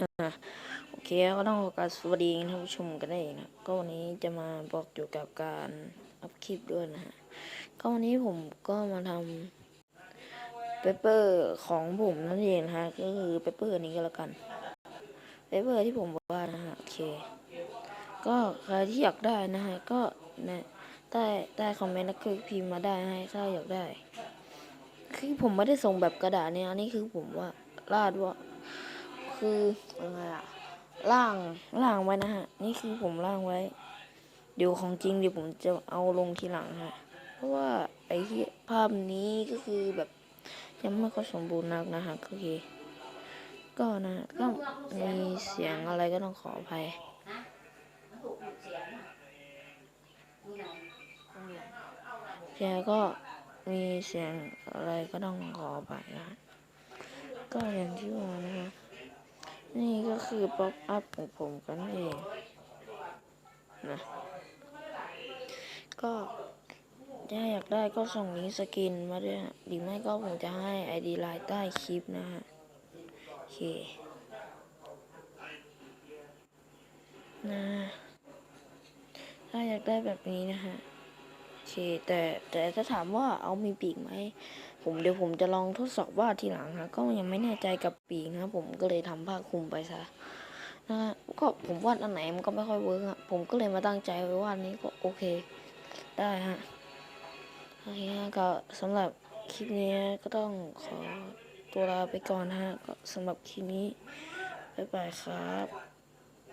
อ่าโอเคก็ต้องขอกรารสวัสดีท่านผู้ชมกันได้นะ ก็วันนี้จะมาบอกเกี่ยวกับการอัพคลิปด้วยนะฮะ ก็วันนี้ผมก็มาทำเปเปอร์ของผมนั่นเองนะฮะ ก็คือเปเปอร์นี้ก็แล้วกันเปเปอร์ที่ผมบอกว่านะฮะ โอเค ก็ใครที่อยากได้นะฮะ ก็นะใต้ใต้คอมเมนต์แล้วก็พิมพ์มาได้ให้ถ้าอยากได้ คือผมไม่ได้ส่งแบบกระดาษเนี่ยอันนี้คือผมว่าลาดว่า คือยังไงอะล่างล่างไว้นะฮะ นี่คือผมล่างไว้ เดี๋ยวของจริงเดี๋ยวผมจะเอาลงทีหลังฮะ เพราะว่าไอ้ที่ภาพนี้ก็คือแบบยังไม่ค่อยสมบูรณ์นักนะฮะโอเคก็นะก็มีเสียงอะไรก็ต้องขออภัยเสียงอะนี่ไงแกก็มีเสียงอะไรก็ต้องขอไปนะก็อย่างที่ว่านะฮะ คือป๊อปอัพของผมกันเองนะก็ถ้าอยากได้ก็ส่งลิงก์สกินมาด้วยฮะหรือไม่ก็ผมจะให้ไอดีไลน์ใต้คลิปนะฮะโอเคนะถ้าอยากได้แบบนี้นะฮะ เคแต่แต่ถ้าถามว่าเอามีปีกไหมผมเดี๋ยวผมจะลองทดสอบว่าทีหลังนะก็ยังไม่แน่ใจกับปีกนะผมก็เลยทำผ้าคลุมไปซะนะฮะก็ผมวาดอันไหนมันก็ไม่ค่อยเวิร์กอะผมก็เลยมาตั้งใจไว้วาดนี้ก็โอเค ได้ฮะโอเคฮะก็สำหรับคลิปนี้ก็ต้องขอตัวลาไปก่อนฮะก็สำหรับคลิปนี้บ๊ายบายครับ